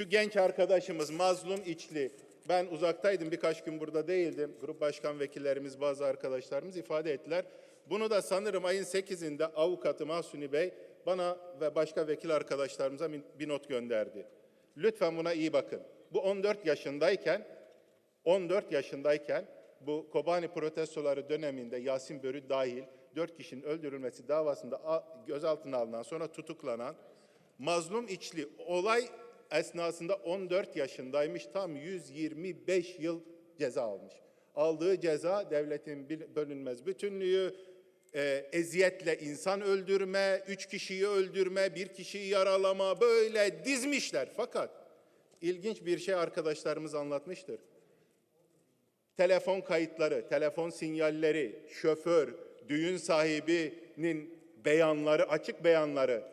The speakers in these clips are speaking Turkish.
Şu genç arkadaşımız Mazlum İçli. Ben uzaktaydım birkaç gün burada değildim. Grup başkan vekillerimiz bazı arkadaşlarımız ifade ettiler. Bunu da sanırım ayın 8'inde avukatı Mahsuni Bey bana ve başka vekil arkadaşlarımıza bir- not gönderdi. Lütfen buna iyi bakın. Bu 14 yaşındayken 14 yaşındayken bu Kobani protestoları döneminde Yasin Börü dahil 4 kişinin öldürülmesi davasında gözaltına alınan sonra tutuklanan mazlum içli olay esnasında 14 yaşındaymış tam 125 yıl ceza almış. Aldığı ceza devletin bölünmez bütünlüğü, e, eziyetle insan öldürme, üç kişiyi öldürme, bir kişiyi yaralama böyle dizmişler. Fakat ilginç bir şey arkadaşlarımız anlatmıştır telefon kayıtları, telefon sinyalleri, şoför, düğün sahibinin beyanları, açık beyanları.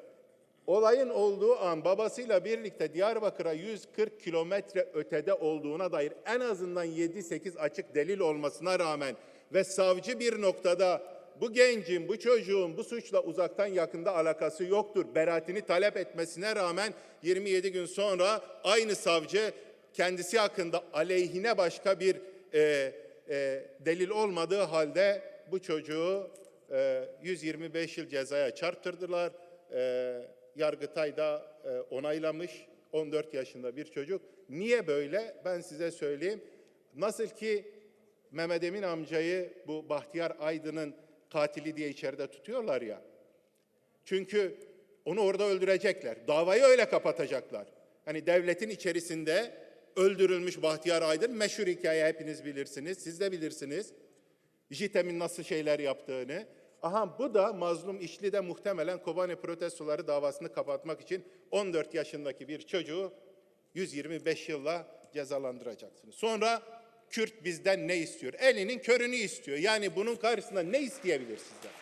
Olayın olduğu an babasıyla birlikte Diyarbakır'a 140 kilometre ötede olduğuna dair en azından 7-8 açık delil olmasına rağmen ve savcı bir noktada bu gencin, bu çocuğun bu suçla uzaktan yakında alakası yoktur. Beraatini talep etmesine rağmen 27 gün sonra aynı savcı kendisi hakkında aleyhine başka bir e, e, delil olmadığı halde bu çocuğu e, 125 yıl cezaya çarptırdılar. E, Yargıtay da e, onaylamış 14 yaşında bir çocuk. Niye böyle? Ben size söyleyeyim. Nasıl ki Mehmet Emin amcayı bu Bahtiyar Aydın'ın katili diye içeride tutuyorlar ya. Çünkü onu orada öldürecekler. Davayı öyle kapatacaklar. Hani devletin içerisinde öldürülmüş Bahtiyar Aydın meşhur hikaye hepiniz bilirsiniz. Siz de bilirsiniz. JITEM'in nasıl şeyler yaptığını. Aha bu da mazlum işli de muhtemelen Kobani protestoları davasını kapatmak için 14 yaşındaki bir çocuğu 125 yılla cezalandıracaksınız. Sonra Kürt bizden ne istiyor? Elinin körünü istiyor. Yani bunun karşısında ne isteyebilir sizden?